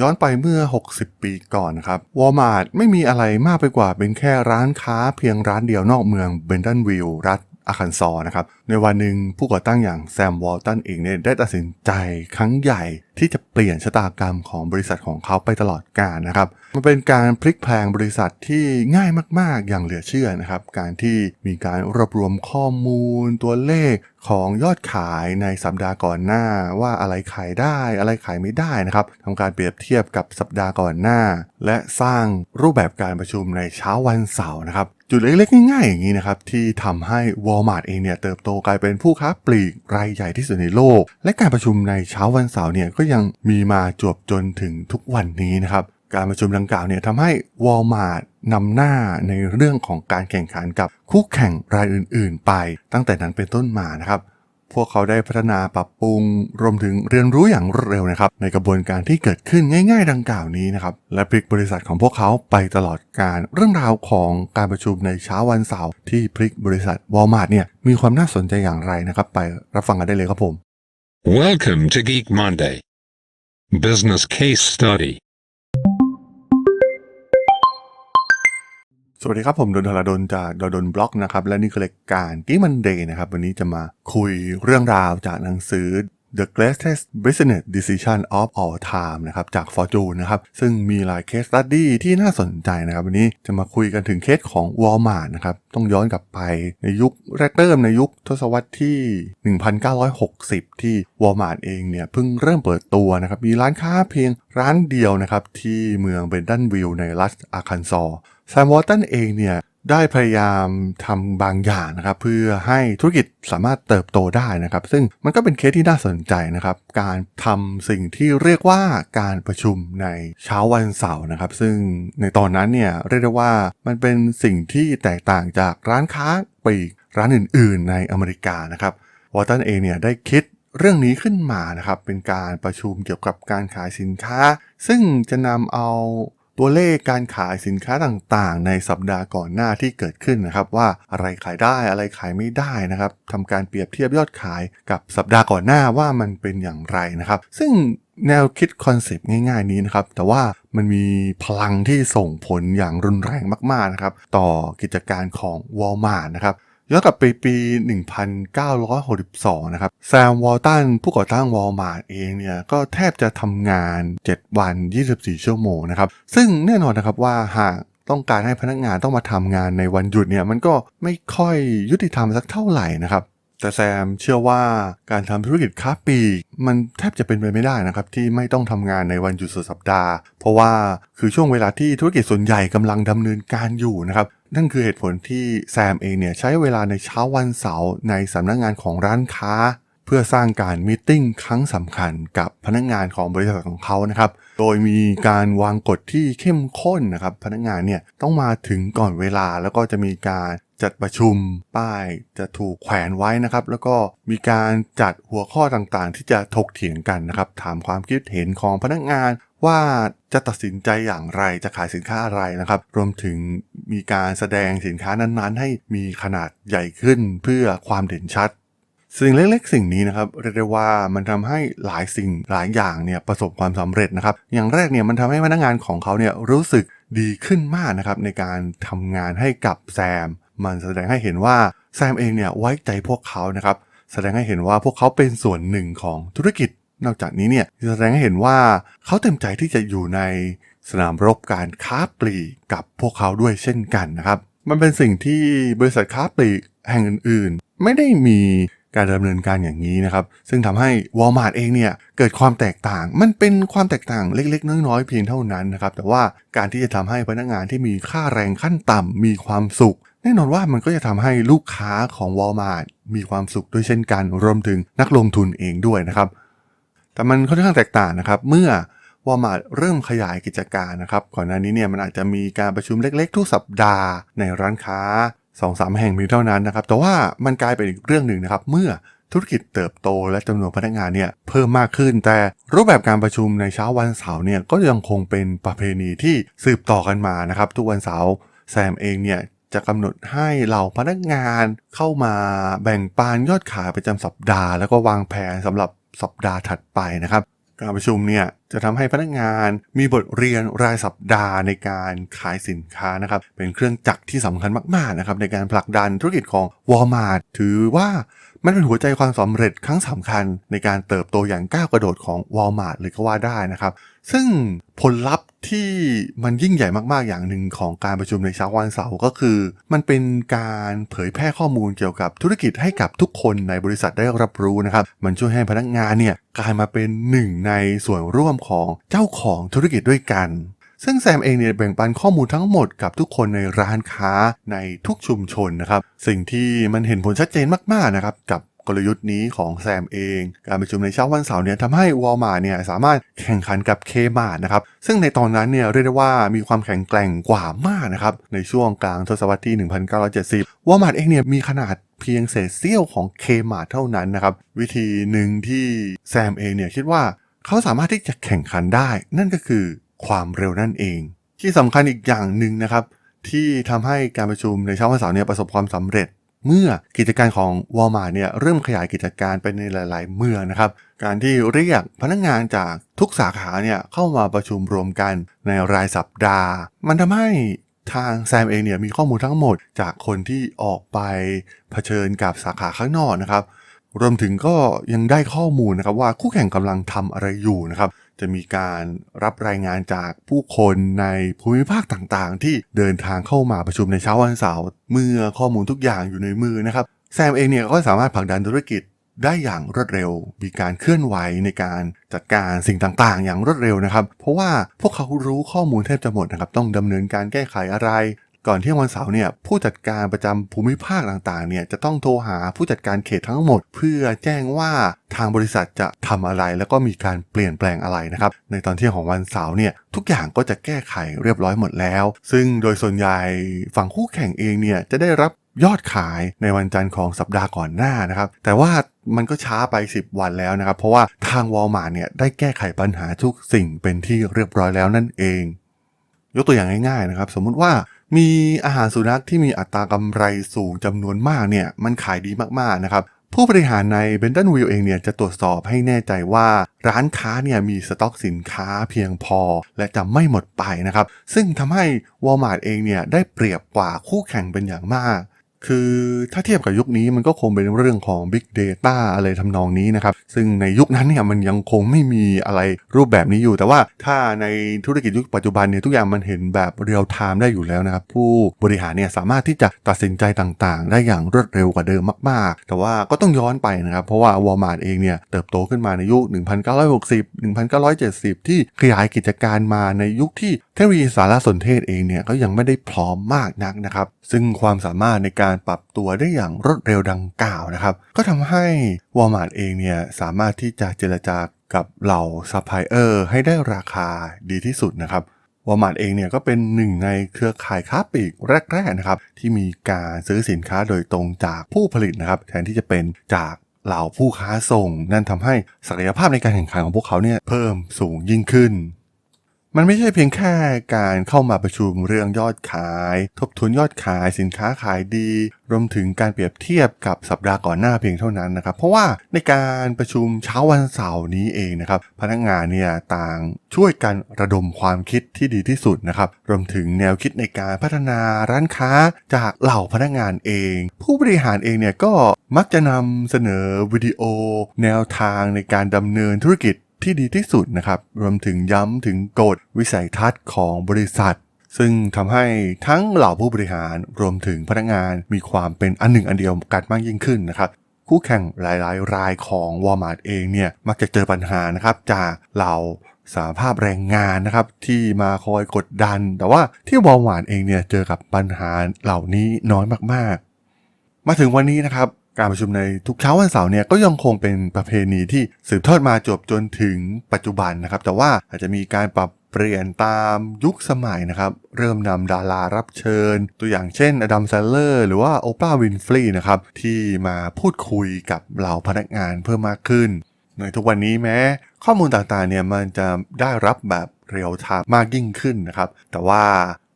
ย้อนไปเมื่อ 60 ปีก่อนครับวอลมาร์ทไม่มีอะไรมากไปกว่าเป็นแค่ร้านค้าเพียงร้านเดียวนอกเมืองเบนดันวิลล์รัฐ อาคันซอนะครับ ในวันหนึ่งผู้ก่อตั้งอย่างแซมวอลตันเองเนี่ยได้ตัดสินใจครั้งใหญ่ที่จะเปลี่ยนชะตากรรมของบริษัทของเขาไปตลอดกาลนะครับ มันเป็นการพลิกแพลงบริษัทที่ง่ายมาก ๆ อย่างเหลือเชื่อนะครับ การที่มีการรวบรวมข้อมูลตัวเลขของยอดขายในสัปดาห์ก่อนหน้าว่าอะไรขายได้อะไรขายไม่ได้นะครับทำการเปรียบเทียบกับสัปดาห์ก่อนหน้า และสร้างรูปแบบการประชุมในเช้าวันเสาร์นะครับ จุดเล็กๆง่ายๆอย่างนี้นะครับที่ทำให้ Walmart เองเนี่ยเติบโตกลายเป็นผู้ค้าปลีกรายใหญ่ที่สุดในโลก และการประชุมในเช้าวันเสาร์เนี่ยก็ยังมีมาจวบจนถึงทุกวันนี้นะครับการประชุมดังกล่าวเนี่ยทำให้ Walmart นำหน้าในเรื่องของการแข่งขันกับคู่แข่งรายอื่นๆ ไปตั้งแต่นั้นเป็นต้นมานะครับ พวกเขาได้พัฒนาปรับปรุง รวมถึงเรียนรู้อย่างรวดเร็วนะครับ ในกระบวนการที่เกิดขึ้นง่าย ๆ ดังกล่าวนี้นะครับ และพลิกบริษัทของพวกเขาไปตลอดการเรื่องราวของการประชุมในเช้าวันเสาร์ที่พลิกบริษัทวอลมาร์ทเนี่ยมีความน่าสนใจอย่างไรนะครับ ไปรับฟังกันได้เลยครับผม Welcome to Geek Monday. Business Case Study. สวัสดีครับ ผมดนทราดนจากดนบล็อกนะครับ และนี่คือรายการกีมันเดย์นะครับ วันนี้จะมาคุยเรื่องราวจากหนังสือ The Greatest Business Decision of All Time นะครับจาก Fortune นะครับซึ่งมีหลายเคสตัดดี้ที่น่าสนใจนะครับวันนี้จะมาคุยกันถึงเคสของ Walmart นะครับต้องย้อนกลับไปในยุคแรกเริ่มในยุคทศวรรษที่ 1960 ที่ Walmart เองเนี่ยเพิ่งเริ่มเปิดตัวนะครับมีร้านค้าเพียงร้านเดียวนะครับที่เมืองเบนดันวิลในรัฐอาคันซอแซมวอลตันเองเนี่ย ได้พยายามทำบางอย่างนะครับเพื่อให้ธุรกิจสามารถเติบโตได้นะครับ ซึ่งมันก็เป็นเคสที่น่าสนใจนะครับ การทำสิ่งที่เรียกว่าการประชุมในเช้าวันเสาร์นะครับ ซึ่งในตอนนั้นเนี่ยเรียกได้ว่ามันเป็นสิ่งที่แตกต่างจากร้านค้าปลีกร้านอื่น ๆ ในอเมริกานะครับวอลตันเองเนี่ยได้คิดเรื่องนี้ขึ้นมานะครับเป็นการประชุมเกี่ยวกับการขายสินค้า ซึ่งจะนำเอา ตัวเลขการขายสินค้าต่างๆ ในสัปดาห์ก่อนหน้าที่เกิดขึ้นนะครับ ว่าอะไรขายได้อะไรขายไม่ได้นะครับทำการเปรียบเทียบยอดขายกับสัปดาห์ก่อนหน้าว่ามันเป็นอย่างไรนะครับ ซึ่งแนวคิดคอนเซปต์ง่ายๆนี้นะครับ แต่ว่ามันมีพลังที่ส่งผลอย่างรุนแรงมากๆนะครับ ต่อกิจการของ Walmart นะครับ ย้อนกลับไปปี 1962 นะครับ แซมวอลตันผู้ก่อตั้งวอลมาร์ทเองเนี่ย ก็แทบจะทำงาน 7 วัน 24 ชั่วโมงนะครับ ซึ่งแน่นอนนะครับว่าหากต้องการให้พนักงานต้องมาทำงานในวันหยุดเนี่ย มันก็ไม่ค่อยยุติธรรมสักเท่าไหร่นะครับแต่แซมเชื่อว่าการทำธุรกิจค้าปลีกมันแทบจะเป็นไปไม่ได้นะครับ ที่ไม่ต้องทำงานในวันหยุดสุดสัปดาห์ เพราะว่าคือช่วงเวลาที่ธุรกิจส่วนใหญ่กำลังดำเนินการอยู่นะครับ นั่นคือเหตุผลที่แซมเองเนี่ยใช้เวลาในเช้าวันเสาร์ในสำนักงานของร้านค้า เพื่อสร้างการมตติ팅ครั้งสำคัญกับพนักงานของบริษัทของเขานะครับ โดยมีการวางกฎที่เข้มข้นนะครับ พนักงานเนี่ยต้องมาถึงก่อนเวลาแล้วก็จะมีการจัดประชุมป้ายจะถูกแขวนไว้นะครับ แล้วก็มีการจัดหัวข้อต่างๆ ที่จะถกเถียงกันนะครับ ถามความคิดเห็นของพนักงาน ว่าจะตัดสินใจอย่างไรจะขายสินค้าอะไรนะครับ รวมถึงมีการแสดงสินค้านั้นๆ ให้มีขนาดใหญ่ขึ้นเพื่อความเด่นชัด สิ่งเล็กๆ สิ่งนี้นะครับเรียกได้ว่ามันทำให้หลายสิ่งหลายอย่างเนี่ยประสบความสำเร็จนะครับ อย่างแรกเนี่ยมันทำให้พนักงานของเขาเนี่ยรู้สึกดีขึ้นมากนะครับในการทำงานให้กับแซม มันแสดงให้เห็นว่าแซมเองเนี่ยไว้ใจพวกเขานะครับแสดงให้เห็นว่าพวกเขาเป็นส่วนหนึ่งของธุรกิจ นอกจากนี้เนี่ยแสดงให้เห็นว่าเขาเต็มใจที่จะอยู่ในสนามรบการค้าปลีกกับพวกเขาด้วยเช่นกันนะครับ มันเป็นสิ่งที่บริษัทค้าปลีกแห่งอื่นๆ ไม่ได้มีการดำเนินการอย่างนี้นะครับ ซึ่งทำให้ Walmart เองเนี่ยเกิดความแตกต่าง มันเป็นความแตกต่างเล็กๆ น้อยๆเพียงเท่านั้นนะครับ แต่ว่าการที่จะทำให้พนักงานที่มีค่าแรงขั้นต่ำมีความสุข แน่นอนว่ามันก็จะทำให้ลูกค้าของ Walmart มีความสุขด้วยเช่นกัน รวมถึงนักลงทุนเองด้วยนะครับ แต่มันค่อนข้างแตกต่างนะครับ เมื่อ Walmart เริ่มขยายกิจการนะครับ ก่อนหน้านี้เนี่ยมันอาจจะมีการประชุมเล็กๆ ทุกสัปดาห์ในร้านค้า2-3แห่งเพียงเท่านั้นนะครับ แต่ว่ามันกลายเป็นอีกเรื่องหนึ่งนะครับ เมื่อธุรกิจเติบโตและจำนวนพนักงานเนี่ยเพิ่มมากขึ้น แต่รูปแบบการประชุมในเช้าวันเสาร์เนี่ยก็ยังคงเป็นประเพณีที่สืบต่อกันมานะครับ ทุกวันเสาร์แซมเองเนี่ยจะกำหนดให้เหล่าพนักงานเข้ามาแบ่งปันยอดขายประจำสัปดาห์ แล้วก็วางแผนสำหรับ สัปดาห์ถัดไปนะครับ การประชุมเนี่ยจะทำให้พนักงานมีบทเรียนรายสัปดาห์ในการขายสินค้านะครับ เป็นเครื่องจักรที่สำคัญมากๆนะครับในการผลักดันธุรกิจของ Walmart ถือว่ามันเป็นหัวใจความสำเร็จครั้งสำคัญในการเติบโตอย่างก้าวกระโดดของ Walmart เลยก็ว่าได้นะครับ ซึ่งผลลัพธ์ที่มันยิ่งใหญ่มากๆอย่างหนึ่งของการประชุมในเช้าวันเสาร์ก็คือ มันเป็นการเผยแพร่ข้อมูลเกี่ยวกับธุรกิจให้กับทุกคนในบริษัทได้รับรู้นะครับ มันช่วยให้พนักงานเนี่ยกลายมาเป็นหนึ่งในส่วนร่วมของเจ้าของธุรกิจด้วยกันซึ่งแซมเองเนี่ยแบ่งปันข้อมูลทั้งหมดกับทุกคนในร้านค้าในทุกชุมชนนะครับ สิ่งที่มันเห็นผลชัดเจนมากๆนะครับ กับ กลยุทธ์นี้ของแซมเอง การประชุมในเช้าวันเสาร์เนี่ยทำให้วอลมาร์เนี่ยสามารถแข่งขันกับเคมาร์นะครับ ซึ่งในตอนนั้นเนี่ยเรียกได้ว่ามีความแข็งแกร่งกว่ามากนะครับ ในช่วงกลางทศวรรษที่ 1970 วอลมาร์เองเนี่ยมีขนาดเพียงเศษเสี้ยวของเคมาร์เท่านั้นนะครับ วิธีหนึ่งที่แซมเองเนี่ยคิดว่าเขาสามารถที่จะแข่งขันได้ นั่นก็คือความเร็วนั่นเอง ที่สำคัญอีกอย่างหนึ่งนะครับที่ทำให้การประชุมในเช้าวันเสาร์เนี่ยประสบความสำเร็จ เมื่อกิจการของ Walmart เนี่ยเริ่มขยายกิจการไปในหลาย ๆ เมืองนะครับ การที่เรียกพนักงานจากทุกสาขาเนี่ยเข้ามาประชุมรวมกันในรายสัปดาห์ มันทำให้ทางแซมเองเนี่ยมีข้อมูลทั้งหมดจากคนที่ออกไปเผชิญกับสาขาข้างนอกนะครับ รวมถึงก็ยังได้ข้อมูลนะครับว่าคู่แข่งกำลังทำอะไรอยู่นะครับ จะมีการรับรายงานจากผู้คนในภูมิภาคต่างๆ ที่เดินทางเข้ามาประชุมในเช้าวันเสาร์เมื่อข้อมูลทุกอย่างอยู่ในมือนะครับแซมเองเนี่ยก็สามารถผลักดันธุรกิจได้อย่างรวดเร็ว มีการเคลื่อนไหวในการจัดการสิ่งต่างๆ อย่างรวดเร็วนะครับ เพราะว่าพวกเขารู้ข้อมูลแทบจะหมดนะครับ ต้องดำเนินการแก้ไขอะไร ก่อนเที่ยงวันเสาร์เนี่ยผู้จัดการประจำภูมิภาคต่างๆเนี่ยจะต้องโทรหาผู้จัดการเขตทั้งหมด เพื่อแจ้งว่าทางบริษัทจะทำอะไรแล้วก็มีการเปลี่ยนแปลงอะไรนะครับในตอนเที่ยงของวันเสาร์เนี่ยทุกอย่างก็จะแก้ไขเรียบร้อยหมดแล้ว ซึ่งโดยส่วนใหญ่ฝั่งคู่แข่งเองเนี่ยจะได้รับยอดขายในวันจันทร์ของสัปดาห์ก่อนหน้านะครับ แต่ว่ามันก็ช้าไป 10 วันแล้วนะครับ เพราะว่าทางวอลมาร์เนี่ยได้แก้ไขปัญหาทุกสิ่งเป็นที่เรียบร้อยแล้วนั่นเอง ยกตัวอย่างง่ายๆนะครับ สมมุติว่า มีอาหารสุนัขที่มีอัตรากำไรสูงจำนวนมากเนี่ยมันขายดีมากๆนะครับผู้บริหารในเบนตันวิลเองเนี่ยจะตรวจสอบให้แน่ใจว่าร้านค้าเนี่ยมีสต็อกสินค้าเพียงพอ และจะไม่หมดไปนะครับ ซึ่งทำให้ Walmart เองเนี่ยได้เปรียบกว่าคู่แข่งเป็นอย่างมาก คือถ้าเทียบกับยุคนี้มันก็คงเป็นเรื่องของ Big Data อะไรทำนองนี้นะครับ ซึ่งในยุคนั้นเนี่ยมันยังคงไม่มีอะไรรูปแบบนี้อยู่ แต่ว่าถ้าในธุรกิจยุคปัจจุบันเนี่ยทุกอย่างมันเห็นแบบเรียลไทม์ได้อยู่แล้วนะครับ ผู้บริหารเนี่ยสามารถที่จะตัดสินใจต่างๆ ได้อย่างรวดเร็วกว่าเดิมมากๆ แต่ว่าก็ต้องย้อนไปนะครับ เพราะว่า Walmart เองเนี่ยเติบโตขึ้นมาในยุค 1960 1970 ที่ขยายกิจการมาในยุคที่ ทคโนโลยีสารสนเทศเองเนี่ยก็ยังไม่ได้พร้อมมากนักนะครับ ซึ่งความสามารถในการปรับตัวได้อย่างรวดเร็วดังกล่าวนะครับ ก็ทำให้ Walmart เองเนี่ยสามารถที่จะเจรจากับเหล่าซัพพลายเออร์ให้ได้ราคาดีที่สุดนะครับวอลมาร์ทเองเนี่ยก็เป็นหนึ่งในเครือข่ายค้าปลีกแรกๆนะครับที่มีการซื้อสินค้าโดยตรงจากผู้ผลิตนะครับ แทนที่จะเป็นจากเหล่าผู้ค้าส่ง นั่นทำให้ศักยภาพในการแข่งขันของพวกเขาเนี่ยเพิ่มสูงยิ่งขึ้น มันไม่ใช่เพียงแค่การเข้ามาประชุมเรื่องยอดขาย ทบทวนยอดขายสินค้าขายดี รวมถึงการเปรียบเทียบกับสัปดาห์ก่อนหน้าเพียงเท่านั้นนะครับ เพราะว่าในการประชุมเช้าวันเสาร์นี้เองนะครับ พนักงานเนี่ยต่างช่วยกันระดมความคิดที่ดีที่สุดนะครับ รวมถึงแนวคิดในการพัฒนาร้านค้าจากเหล่าพนักงานเอง ผู้บริหารเองเนี่ยก็มักจะนำเสนอวิดีโอ แนวทางในการดำเนินธุรกิจ ที่ดีที่สุดนะครับ รวมถึงย้ำถึงกฎวิสัยทัศน์ของบริษัท ซึ่งทำให้ทั้งเหล่าผู้บริหารรวมถึงพนักงานมีความเป็นอันหนึ่งอันเดียวกันมากยิ่งขึ้นนะครับคู่แข่งหลายๆ รายของ Walmart เองเนี่ยมักจะเจอปัญหานะครับจากเหล่าสาภาพแรงงานนะครับที่มาคอยกดดัน แต่ว่าที่ Walmart เองเนี่ยเจอกับปัญหาเหล่านี้น้อยมากๆ มาถึงวันนี้นะครับการประชุมในทุกเช้าวันเสาร์เนี่ยก็ยังคงเป็นประเพณีที่สืบทอดมาจบจนถึงปัจจุบันนะครับ แต่ว่าอาจจะมีการปรับเปลี่ยนตามยุคสมัยนะครับ เริ่มนำดารารับเชิญ ตัวอย่างเช่นอดัมแซลเลอร์หรือว่าโอปราห์วินฟรีนะครับ ที่มาพูดคุยกับเหล่าพนักงานเพิ่มมากขึ้น ในทุกวันนี้แม้ ข้อมูลต่างๆเนี่ยมันจะได้รับแบบเรียลไทม์มากยิ่งขึ้นนะครับ แต่ว่า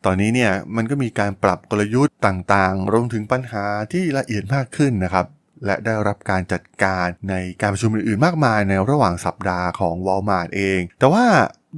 ตอนนี้เนี่ยมันก็มีการปรับกลยุทธ์ต่างๆ รวมถึงปัญหาที่ละเอียดมากขึ้นนะครับ และได้รับการจัดการในการประชุมอื่นๆ มากมายในระหว่างสัปดาห์ของ Walmart เอง แต่ว่า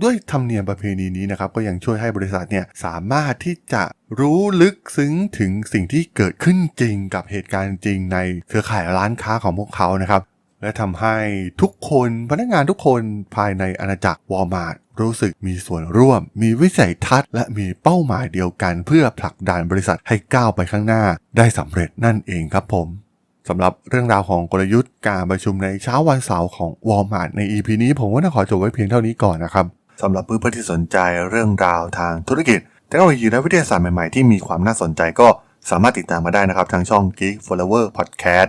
ด้วยธรรมเนียมประเพณีนี้นะครับก็ยังช่วยให้บริษัทเนี่ยสามารถที่จะรู้ลึกซึ้งถึงสิ่งที่เกิดขึ้นจริงกับเหตุการณ์จริงในเครือข่ายร้านค้าของพวกเขานะครับ และทำให้ทุกคนพนักงานทุกคนภายในอาณาจักรวอลมาร์ทรู้สึกมีส่วนร่วม มีวิสัยทัศน์ และมีเป้าหมายเดียวกัน เพื่อผลักดันบริษัทให้ก้าวไปข้างหน้า ได้สำเร็จนั่นเองครับผมสำหรับเรื่องราวของกลยุทธ์การประชุมในเช้าวันเสาร์ของวอลมาร์ทใน EP นี้ผมก็ต้องขอจบไว้เพียงเท่านี้ก่อนนะครับสำหรับเพื่อนๆที่สนใจเรื่องราวทางธุรกิจเทคโนโลยีและวิทยาศาสตร์ใหม่ๆที่มีความน่าสนใจก็สามารถติดตามมาได้นะครับทางช่อง Geek Flower Podcast